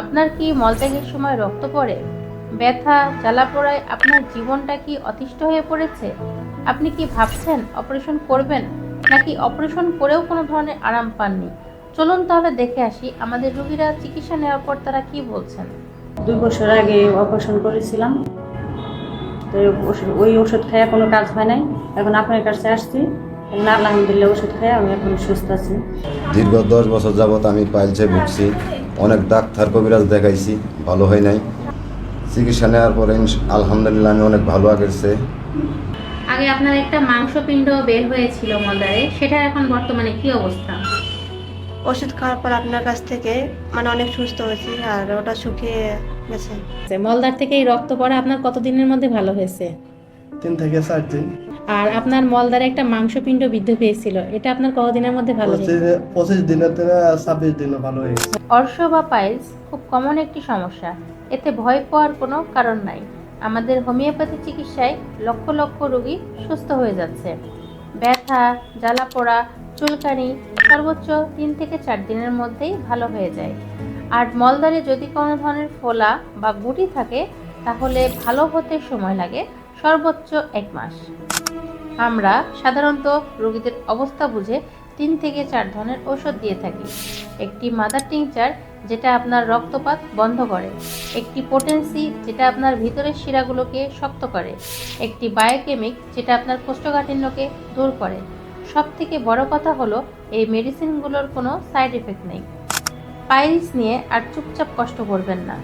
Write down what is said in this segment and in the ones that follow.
আপনার কি মলত্যাগের সময় রক্ত পড়ে? ব্যথা জ্বালা জ্বালাপোড়ায় আপনার জীবনটা কি অতিষ্ঠ হয়ে পড়েছে? আপনি কি ভাবছেন অপারেশন করবেন? নাকি অপারেশন করেও কোনো ধরনের আরাম পাননি? চলুন তাহলে দেখে আসি আমাদের রোগীরা চিকিৎসা নেওয়ার পর তারা কি বলছেন। দুই বছর আগে অপারেশন করেছিলাম। তো ওষুধ ওই ওষুধ খাইয়া কোনো কাজ হয় নাই। এখন আপনার কাছে আসছি। এখন আলহামদুলিল্লাহ ওষুধ খাইয়া আমি এখন সুস্থ আছি। দীর্ঘ দশ বছর যাবৎ আমি পাইলসে ভুগছি। অনেক ডাক্তার কবিরাজ দেখাইছি ভালো হয় নাই। চিকিৎসা নেওয়ার পরে আলহামদুলিল্লাহ আমি অনেক ভালো আগেছে আগে আপনার একটা মাংসপিণ্ড বের হয়েছিল মলদারে সেটা এখন বর্তমানে কি অবস্থা? ওষুধ খাওয়ার পর আপনার কাছ থেকে মানে অনেক সুস্থ হয়েছি আর ওটা শুকিয়ে গেছে। মলদার থেকে এই রক্ত পড়া আপনার কতদিনের মধ্যে ভালো হয়েছে? তিন থেকে চার দিন। আর আপনার মলদারে একটা মাংসপিণ্ড বৃদ্ধি পেয়েছিল এটা আপনার কতদিনের মধ্যে ভালো হয়েছে? পঁচিশ দিনের থেকে ছাব্বিশ দিনও ভালো হয়ে গেছে অর্শ বা পাইলস খুব কমন একটি সমস্যা। এতে ভয় পাওয়ার কোনো কারণ নাই। আমাদের হোমিওপ্যাথি চিকিৎসায় লক্ষ লক্ষ রোগী সুস্থ হয়ে যাচ্ছে। ব্যথা জ্বালাপোড়া চুলকানি সর্বোচ্চ তিন থেকে চার দিনের মধ্যেই ভালো হয়ে যায়। আর মলদারে যদি কোনো ধরনের ফোলা বা গুটি থাকে তাহলে ভালো হতে সময় লাগে সর্বোচ্চ এক মাস। আমরা সাধারণত রোগীদের অবস্থা বুঝে তিন থেকে চার ধরনের ওষুধ দিয়ে থাকি। একটি মাদার টিংচার যেটা আপনার রক্তপাত বন্ধ করে। একটি পোটেন্সি যেটা আপনার ভিতরের শিরাগুলোকে শক্ত করে। একটি বায়োকেমিক যেটা আপনার কোষ্ঠকাঠিন্যকে দূর করে। সব থেকে বড় কথা হলো, এই মেডিসিনগুলোর কোনো সাইড এফেক্ট নেই। পাইলস নিয়ে আর চুপচাপ কষ্ট করবেন না।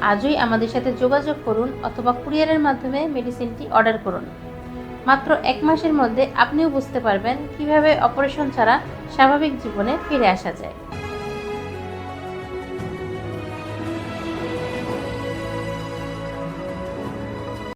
আজই আমাদের সাথে যোগাযোগ করুন অথবা কুরিয়ারের মাধ্যমে মেডিসিনটি অর্ডার করুন। মাত্র এক মাসের মধ্যে আপনিও বুঝতে পারবেন কীভাবে অপারেশন ছাড়া স্বাভাবিক জীবনে ফিরে আসা যায়।